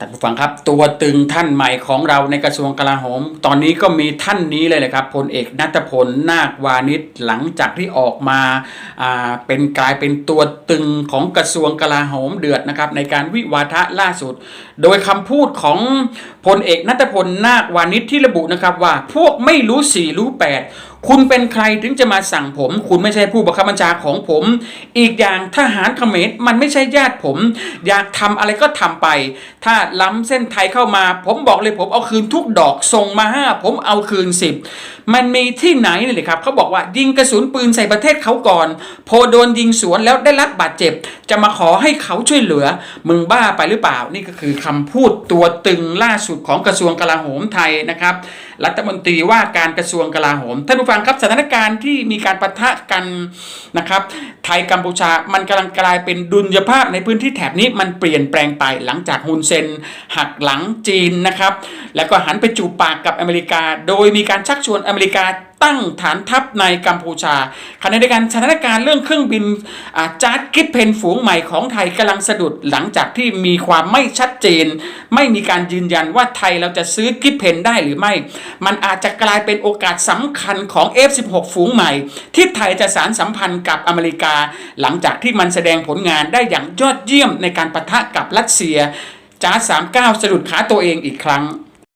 ท่านผู้ฟังครับตัวตึงท่านใหม่ของเราในกระทรวงกลาโหม ตอนนี้ก็มีท่านนี้เลยแหละครับพลเอกนัทพลนาควานิชหลังจากที่ออกมาเป็นกลายเป็นตัวตึงของกระทรวงกลาโหมเดือดนะครับในการวิวาทะล่าสุด โดยคำพูดของพลเอกนัทพลนาควานิชที่ระบุนะครับว่าพวกไม่รู้สี่รู้แปดคุณเป็นใครถึงจะมาสั่งผม คุณไม่ใช่ผู้บังคับบัญชาของผม อีกอย่างทหารเขมรมันไม่ใช่ญาติผม อยากทำอะไรก็ทำไป ถ้าล้ำเส้นไทยเข้ามา ผมบอกเลยผมเอาคืนทุกดอกส่งมาห้าผมเอาคืนสิบมันมีที่ไหนนี่เลยครับเขาบอกว่ายิงกระสุนปืนใส่ประเทศเขาก่อน พอโดนยิงสวนแล้วได้รับบาดเจ็บ จะมาขอให้เขาช่วยเหลือ มึงบ้าไปหรือเปล่านี่ก็คือคำพูดตัวตึงล่าสุดของกระทรวงกลาโหมไทยนะครับ รัฐมนตรีว่าการกระทรวงกลาโหมท่านผู้ฟังครับสถานการณ์ที่มีการปะทะกันนะครับ ไทยกัมพูชามันกำลังกลายเป็นดุลยภาพในพื้นที่แถบนี้มันเปลี่ยนแปลงไปหลังจากฮุนเซนหักหลังจีนนะครับ แล้วก็หันไปจูบปากกับอเมริกา โดยมีการชักชวนอเมริกาตั้งฐานทัพในกัมพูชาขณะเดียวกันสถานการณ์เรื่องเครื่องบินอ่าจาร์ดกิฟเพนฝูงใหม่ของไทยกำลังสะดุดหลังจากที่มีความไม่ชัดเจน ไม่มีการยืนยันว่าไทยเราจะซื้อกิฟเพนได้หรือไม่ มันอาจจะกลายเป็นโอกาสสำคัญของ F16 ฝูงใหม่ ที่ไทยจะสารสัมพันธ์กับอเมริกา หลังจากที่มันแสดงผลงานได้อย่างยอดเยี่ยมในการปะทะกับรัสเซียจ้า39สะดุดขาตัวเองอีกครั้ง